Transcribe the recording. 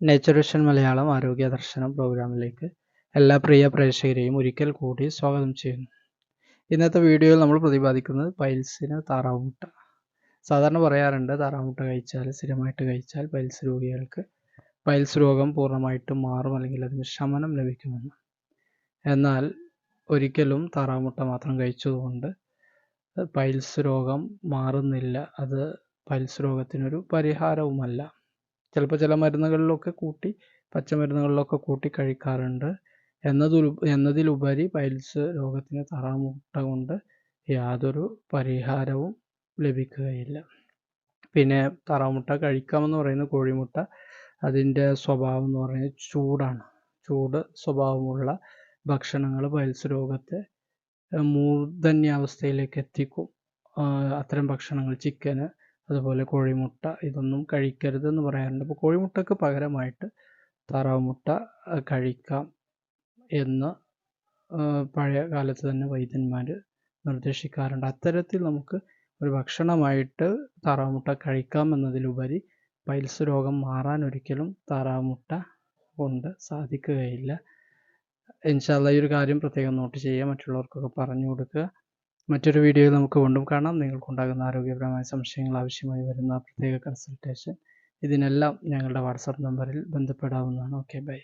Nature vision Malayalam ആരോഗ്യ ദർശനം പ്രോഗ്രാമിലേക്ക് എല്ലാ പ്രിയ പ്രേക്ഷകരെയും ഒരിക്കൽ കൂടി സ്വാഗതം ചെയ്യുന്നു. ഇന്നത്തെ വീഡിയോയിൽ നമ്മൾ പ്രതിപാദിക്കുന്നത് പൈൽസിന് താറാമുട്ട സാധാരണ പറയാറുണ്ട് താറാമുട്ട കഴിച്ചാൽ സ്ഥിരമായിട്ട് കഴിച്ചാൽ പൈൽസ് രോഗികൾക്ക് പൈൽസ് രോഗം പൂർണമായിട്ടും മാറും അല്ലെങ്കിൽ അതിന് ശമനം ലഭിക്കുമെന്ന്. എന്നാൽ ഒരിക്കലും താറാമുട്ട മാത്രം കഴിച്ചതുകൊണ്ട് പൈൽസ് രോഗം മാറുന്നില്ല. അത് പൈൽസ് രോഗത്തിനൊരു പരിഹാരവുമല്ല. ചിലപ്പോൾ ചില മരുന്നുകളിലൊക്കെ കൂട്ടി പച്ചമരുന്നുകളിലൊക്കെ കൂട്ടി കഴിക്കാറുണ്ട്. എന്നതിൽ എന്നതിലുപരി പൈൽസ് രോഗത്തിന് താറാമുട്ട കൊണ്ട് യാതൊരു പരിഹാരവും ലഭിക്കുകയില്ല. പിന്നെ താറാമുട്ട കഴിക്കാമെന്ന് പറയുന്ന കോഴിമുട്ട അതിന്റെ സ്വഭാവം എന്ന് പറയുന്നത് ചൂടാണ്. ചൂട് സ്വഭാവമുള്ള ഭക്ഷണങ്ങൾ പൈൽസ് രോഗത്തെ മൂർധന്യാവസ്ഥയിലേക്ക് എത്തിക്കും. അത്തരം ഭക്ഷണങ്ങൾ ചിക്കന് അതുപോലെ കോഴിമുട്ട ഇതൊന്നും കഴിക്കരുതെന്ന് പറയാറുണ്ട്. അപ്പോൾ കോഴിമുട്ടയ്ക്ക് പകരമായിട്ട് താറാവ് മുട്ട കഴിക്കാം എന്ന് പഴയ കാലത്ത് തന്നെ വൈദ്യന്മാർ നിർദ്ദേശിക്കാറുണ്ട്. അത്തരത്തിൽ നമുക്ക് ഒരു ഭക്ഷണമായിട്ട് താറാവ് മുട്ട കഴിക്കാം എന്നതിലുപരി പൈൽസ് രോഗം മാറാൻ ഒരിക്കലും താറാവ് മുട്ട കൊണ്ട് സാധിക്കുകയില്ല. ഇൻഷാല്ല ഈ ഒരു കാര്യം പ്രത്യേകം നോട്ട് ചെയ്യുക. മറ്റുള്ളവർക്കൊക്കെ പറഞ്ഞു കൊടുക്കുക. മറ്റൊരു വീഡിയോയിൽ നമുക്ക് വീണ്ടും കാണാം. നിങ്ങൾക്കുണ്ടാകുന്ന ആരോഗ്യപരമായ സംശയങ്ങൾ ആവശ്യമായി വരുന്ന പ്രത്യേക കൺസൾട്ടേഷൻ ഇതിനെല്ലാം ഞങ്ങളുടെ വാട്സാപ്പ് നമ്പറിൽ ബന്ധപ്പെടാവുന്നതാണ്. Okay bye